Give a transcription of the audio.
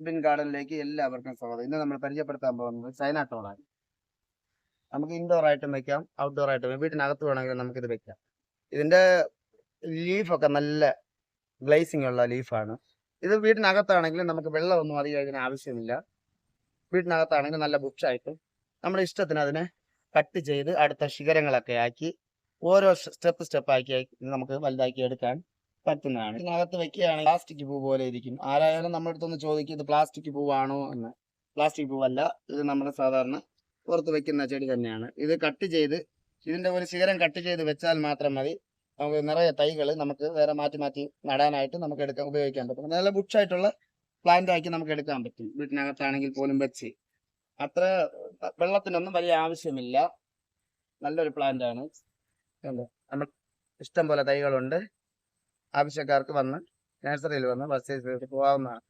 Bin ഗാർഡനിലേക്ക് എല്ലാവർക്കും സ്വാഗതം. ഇന്ന് നമ്മൾ പരിചയപ്പെടുത്താൻ പോകുന്നത് ചൈന ടോളാണ് നമുക്ക് ഇൻഡോർ ആയിട്ടും വെക്കാം ഔട്ട്ഡോർ ആയിട്ടും. വീട്ടിനകത്ത് വേണമെങ്കിൽ നമുക്കിത് വെക്കാം. ഇതിന്റെ ലീഫൊക്കെ നല്ല ഗ്ലേസിംഗ് ഉള്ള ലീഫാണ് ഇത് വീട്ടിനകത്താണെങ്കിലും നമുക്ക് വെള്ളമൊന്നും അധികം ഇതിന് ആവശ്യമില്ല. വീട്ടിനകത്താണെങ്കിൽ നല്ല ബുഷായിട്ട് നമ്മുടെ ഇഷ്ടത്തിന് അതിനെ കട്ട് ചെയ്ത് അടുത്ത ശിഖരങ്ങളൊക്കെ ആക്കി ഓരോ സ്റ്റെപ്പ് സ്റ്റെപ്പ് ആക്കി നമുക്ക് വലുതാക്കി എടുക്കാൻ പറ്റുന്നതാണ്. ഇതിനകത്ത് വെക്കുകയാണെങ്കിൽ പ്ലാസ്റ്റിക് പൂ പോലെ ഇരിക്കും. ആരായാലും നമ്മുടെ അടുത്തൊന്ന് ചോദിക്കും ഇത് പ്ലാസ്റ്റിക് പൂവാണോ? എന്ന്. പ്ലാസ്റ്റിക് പൂവല്ല. ഇത് നമ്മുടെ സാധാരണ പുറത്ത് വെക്കുന്ന ചെടി തന്നെയാണ്. ഇത് കട്ട് ചെയ്ത് ഇതിന്റെ ഒരു ശിഖരം കട്ട് ചെയ്ത് വെച്ചാൽ മാത്രം മതി. നമുക്ക് നിറയെ തൈകൾ നമുക്ക് വേറെ മാറ്റി മാറ്റി നടാനായിട്ട് നമുക്ക് എടുക്കാൻ ഉപയോഗിക്കാൻ പറ്റും. നല്ല ബുഷായിട്ടുള്ള പ്ലാന്റ് ആക്കി നമുക്ക് എടുക്കാൻ പറ്റും. വീട്ടിനകത്താണെങ്കിൽ പോലും വെച്ച്. അത്ര വെള്ളത്തിനൊന്നും വലിയ ആവശ്യമില്ല. നല്ലൊരു പ്ലാന്റ് ആണ്. കണ്ടോ? നമ്മൾ ഇഷ്ടം പോലെ തൈകളുണ്ട്. ആവശ്യക്കാർക്ക് വന്ന് നഴ്സറിയിൽ വന്ന് പോകാവുന്നതാണ്.